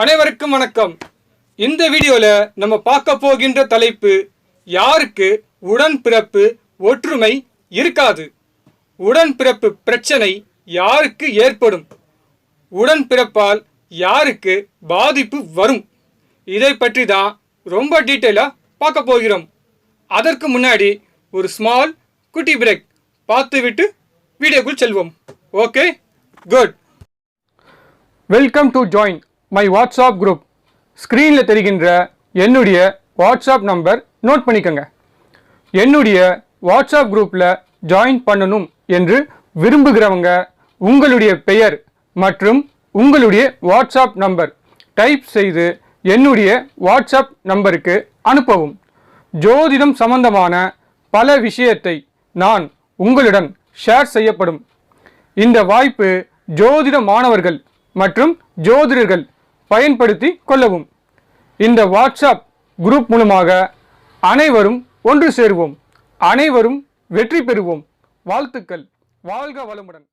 அனைவருக்கும் வணக்கம். இந்த வீடியோவில் நம்ம பார்க்க போகின்ற தலைப்பு யாருக்கு உடன்பிறப்பு ஒற்றுமை இருக்காது? உடன்பிறப்பு பிரச்சனை யாருக்கு ஏற்படும்? உடன்பிறப்பால் யாருக்கு பாதிப்பு வரும்? இதை பற்றி தான் ரொம்ப டீட்டெயிலாக பார்க்க போகிறோம். அதற்கு முன்னாடி ஒரு ஸ்மால் குட்டி பிரேக் பார்த்துவிட்டு வீடியோக்குள் செல்வோம். Okay good welcome to join my WhatsApp group ஸ்க்ரீனில் தெரிகின்ற என்னுடைய வாட்ஸ்அப் நம்பர் நோட் பண்ணிக்கோங்க. என்னுடைய வாட்ஸ்அப் குரூப்பில் ஜாயின் பண்ணணும் என்று விரும்புகிறவங்க உங்களுடைய பெயர் மற்றும் உங்களுடைய வாட்ஸ்அப் நம்பர் டைப் செய்து என்னுடைய வாட்ஸ்அப் நம்பருக்கு அனுப்பவும். ஜோதிடம் சம்பந்தமான பல விஷயத்தை நான் உங்களுடன் ஷேர் செய்யப்படும். இந்த வாய்ப்பு ஜோதிட மாணவர்கள் மற்றும் ஜோதிடர்கள் பயன்படுத்தி கொள்ளவும். இந்த வாட்ஸ்அப் குரூப் மூலமாக அனைவரும் ஒன்று சேருவோம். அனைவரும் வெற்றி பெறுவோம். வாழ்த்துக்கள். வாழ்க வளமுடன்.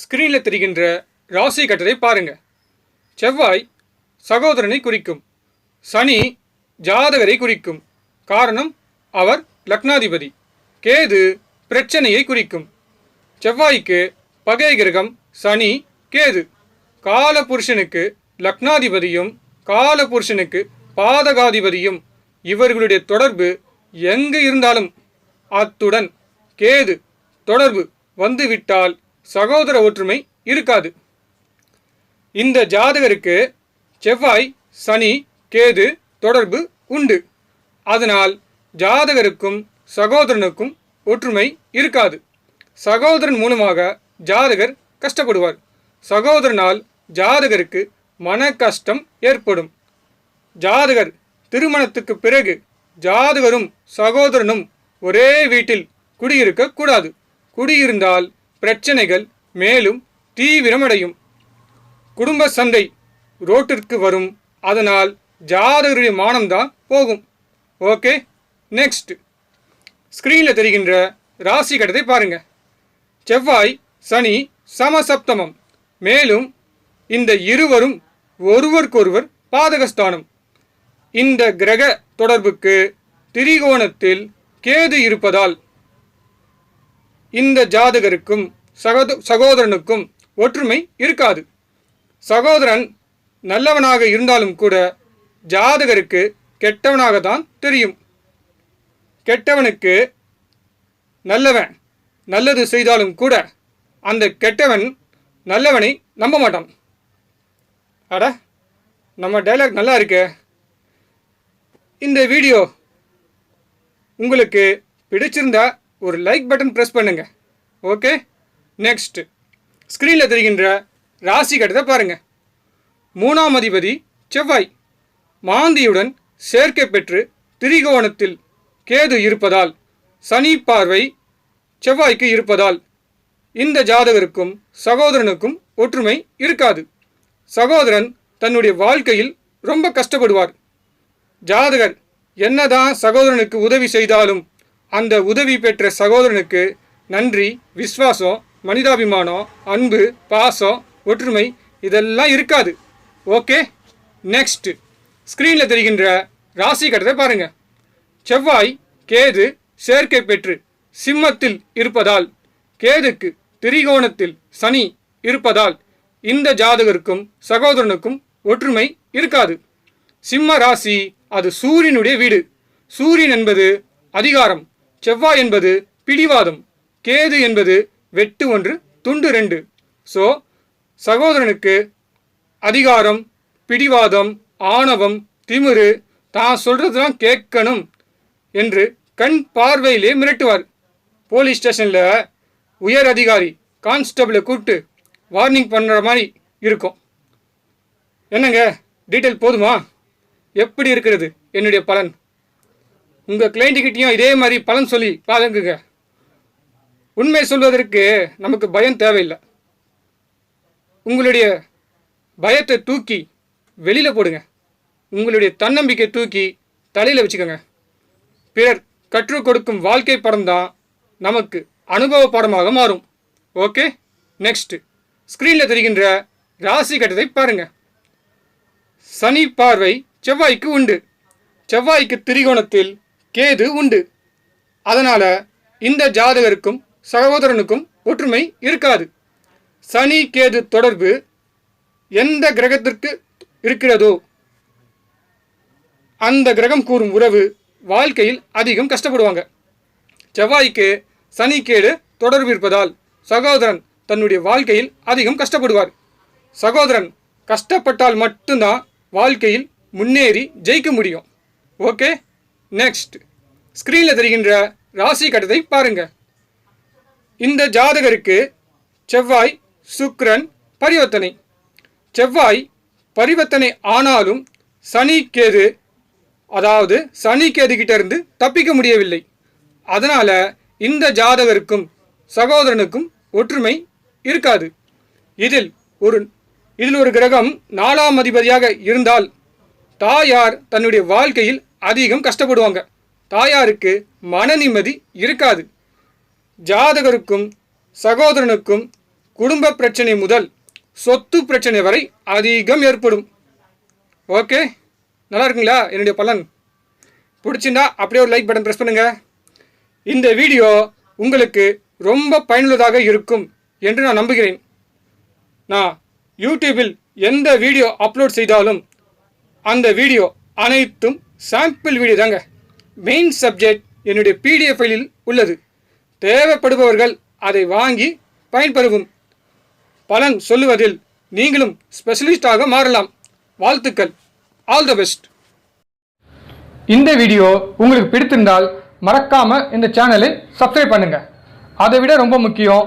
ஸ்கிரீனில் தெரிகின்ற ராசி கட்டத்தை பாருங்க. செவ்வாய் சகோதரனை குறிக்கும். சனி ஜாதகரை குறிக்கும். காரணம் அவர் லக்னாதிபதி. கேது பிரச்சனையை குறிக்கும். செவ்வாய்க்கு பகை கிரகம் சனி கேது. காலபுருஷனுக்கு லக்னாதிபதியும் காலபுருஷனுக்கு பாதகாதிபதியும் இவர்களுடைய தொடர்பு எங்கு இருந்தாலும் அத்துடன் கேது தொடர்பு வந்துவிட்டால் சகோதர ஒற்றுமை இருக்காது. இந்த ஜாதகருக்கு செவ்வாய் சனி கேது தொடர்பு உண்டு. அதனால் ஜாதகருக்கும் சகோதரனுக்கும் ஒற்றுமை இருக்காது. சகோதரன் மூலமாக ஜாதகர் கஷ்டப்படுவார். சகோதரனால் ஜாதகருக்கு மன கஷ்டம் ஏற்படும். ஜாதகர் திருமணத்துக்கு பிறகு ஜாதகரும் சகோதரனும் ஒரே வீட்டில் குடியிருக்க கூடாது. குடியிருந்தால் பிரச்சனைகள் மேலும் தீவிரமடையும். குடும்ப சண்டை ரோட்டிற்கு வரும். அதனால் ஜாதகருடைய மானம்தான் போகும். Okay next. ஸ்க்ரீனில் தெரிகின்ற ராசி கடத்தை பாருங்கள் செவ்வாய் சனி சமசப்தமம். மேலும் இந்த இருவரும் ஒருவருக்கொருவர் பாதகஸ்தானம். இந்த கிரக தொடர்புக்கு திரிகோணத்தில் கேது இருப்பதால் இந்த ஜாதகருக்கும் சகோத சகோதரனுக்கும் ஒற்றுமை இருக்காது. சகோதரன் நல்லவனாக இருந்தாலும் கூட ஜாதகருக்கு கெட்டவனாக தான் தெரியும். கெட்டவனுக்கு நல்லவன் நல்லது செய்தாலும் கூட அந்த கெட்டவன் நல்லவனை நம்ப மாட்டான். அட நம்ம டைலாக் நல்லா இருக்கே. இந்த வீடியோ உங்களுக்கு பிடிச்சிருந்தா ஒரு லைக் பட்டன் ப்ரெஸ் பண்ணுங்க. ஓகே நெக்ஸ்ட் ஸ்க்ரீனில் தெரிகின்ற ராசி கட்டத்தை பாருங்க. மூணாம் அதிபதி செவ்வாய். மாந்தியுடன் சேர்க்கை பெற்று திரிகோணத்தில் கேது இருப்பதால் சனி பார்வை செவ்வாய்க்கு இருப்பதால் இந்த ஜாதகருக்கும் சகோதரனுக்கும் ஒற்றுமை இருக்காது. சகோதரன் தன்னுடைய வாழ்க்கையில் ரொம்ப கஷ்டப்படுவார். ஜாதகர் என்னதான் சகோதரனுக்கு உதவி செய்தாலும் அந்த உதவி பெற்ற சகோதரனுக்கு நன்றி விஸ்வாசம் மனிதாபிமானம் அன்பு பாசம் ஒற்றுமை இதெல்லாம் இருக்காது. ஓகே? நெக்ஸ்ட் ஸ்க்ரீனில் தெரிகின்ற ராசி கட்டத்தை பாருங்கள் செவ்வாய் கேது சேர்க்கை பெற்று சிம்மத்தில் இருப்பதால் கேதுக்கு திரிகோணத்தில் சனி இருப்பதால் இந்த ஜாதகருக்கும் சகோதரனுக்கும் ஒற்றுமை இருக்காது. சிம்ம ராசி அது சூரியனுடைய வீடு. சூரியன் என்பது அதிகாரம். செவ்வாய் என்பது பிடிவாதம். கேது என்பது வெட்டு ஒன்று துண்டு ரெண்டு. ஸோ சகோதரனுக்கு அதிகாரம் பிடிவாதம் ஆணவம் திமிரு தான் சொல்றதுதான் கேட்கணும் என்று கண் பார்வையிலே மிரட்டுவார். போலீஸ் ஸ்டேஷனில் உயர் அதிகாரி கான்ஸ்டபிளை கூப்பிட்டு வார்னிங் பண்ணுற மாதிரி இருக்கும். என்னங்க? டீட்டெயில் போதுமா? எப்படி இருக்கிறது? என்னுடைய பலன். உங்கள் கிளைண்ட்டுக்கிட்டேயும் இதே மாதிரி பலன் சொல்லி பாருங்குங்க. உண்மை சொல்வதற்கு நமக்கு பயம் தேவையில்லை. உங்களுடைய பயத்தை தூக்கி வெளியில் போடுங்க. உங்களுடைய தன்னம்பிக்கை தூக்கி தலையில் வச்சுக்கோங்க. பிறர் கற்றுக் கொடுக்கும் வாழ்க்கை படம் தான் நமக்கு அனுபவ படமாக மாறும். ஓகே நெக்ஸ்ட்டு ஸ்க்ரீனில் தெரிகின்ற ராசி கட்டத்தை பாருங்க. சனி பார்வை செவ்வாய்க்கு உண்டு. செவ்வாய்க்கு திரிகோணத்தில் கேது உண்டு. அதனால் இந்த ஜாதகருக்கும் சகோதரனுக்கும் ஒற்றுமை இருக்காது. சனி கேது தொடர்பு எந்த கிரகத்திற்கு இருக்கிறதோ அந்த கிரகம் கூறும் உறவு வாழ்க்கையில் அதிகம் கஷ்டப்படுவாங்க. செவ்வாய்க்கு சனி கேடு தொடர்பு இருப்பதால் சகோதரன் தன்னுடைய வாழ்க்கையில் அதிகம் கஷ்டப்படுவார். சகோதரன் கஷ்டப்பட்டால் மட்டும்தான் வாழ்க்கையில் முன்னேறி ஜெயிக்க முடியும். ஓகே நெக்ஸ்ட் ஸ்க்ரீனில் தெரிகின்ற ராசி கட்டத்தை பாருங்க. இந்த ஜாதகருக்கு செவ்வாய் சுக்ரன் பரிவர்த்தனை. செவ்வாய் பரிவர்த்தனை ஆனாலும் சனி கேது அதாவது சனி கேது இருந்து தப்பிக்க முடியவில்லை. அதனால் இந்த ஜாதகருக்கும் சகோதரனுக்கும் ஒற்றுமை இருக்காது. இதில் ஒரு இதில் ஒரு கிரகம் நாலாம் அதிபதியாக இருந்தால் தாயார் தன்னுடைய வாழ்க்கையில் அதிகம் கஷ்டப்படுவாங்க. தாயாருக்கு மன நிம்மதி இருக்காது. ஜாதகருக்கும் சகோதரனுக்கும் குடும்ப பிரச்சனை முதல் சொத்து பிரச்சனை வரை அதிகம் ஏற்படும். ஓகே? நல்லா இருக்குங்களா? என்னுடைய பலன். பிடிச்சிருந்தா அப்படியே ஒரு லைக் பட்டன் ப்ரெஸ் பண்ணுங்கள் இந்த வீடியோ உங்களுக்கு ரொம்ப பயனுள்ளதாக இருக்கும். என்று நான் நம்புகிறேன். நான் யூடியூபில் எந்த வீடியோ அப்லோட் செய்தாலும் அந்த வீடியோ அனைத்தும் சாம்பிள் வீடியோ தாங்க. மெயின் சப்ஜெக்ட் என்னுடைய பிடிஎஃப் ஃபைலில் உள்ளது. தேவைப்படுபவர்கள் அதை வாங்கி பயன்பெறவும். பலன் சொல்லுவதில் நீங்களும் ஸ்பெஷலிஸ்டாக மாறலாம். வாழ்த்துக்கள். ஆல் த பெஸ்ட் இந்த வீடியோ உங்களுக்கு பிடித்திருந்தால் மறக்காமல் இந்த சேனலை சப்ஸ்கிரைப் பண்ணுங்கள் அதை விட ரொம்ப முக்கியம்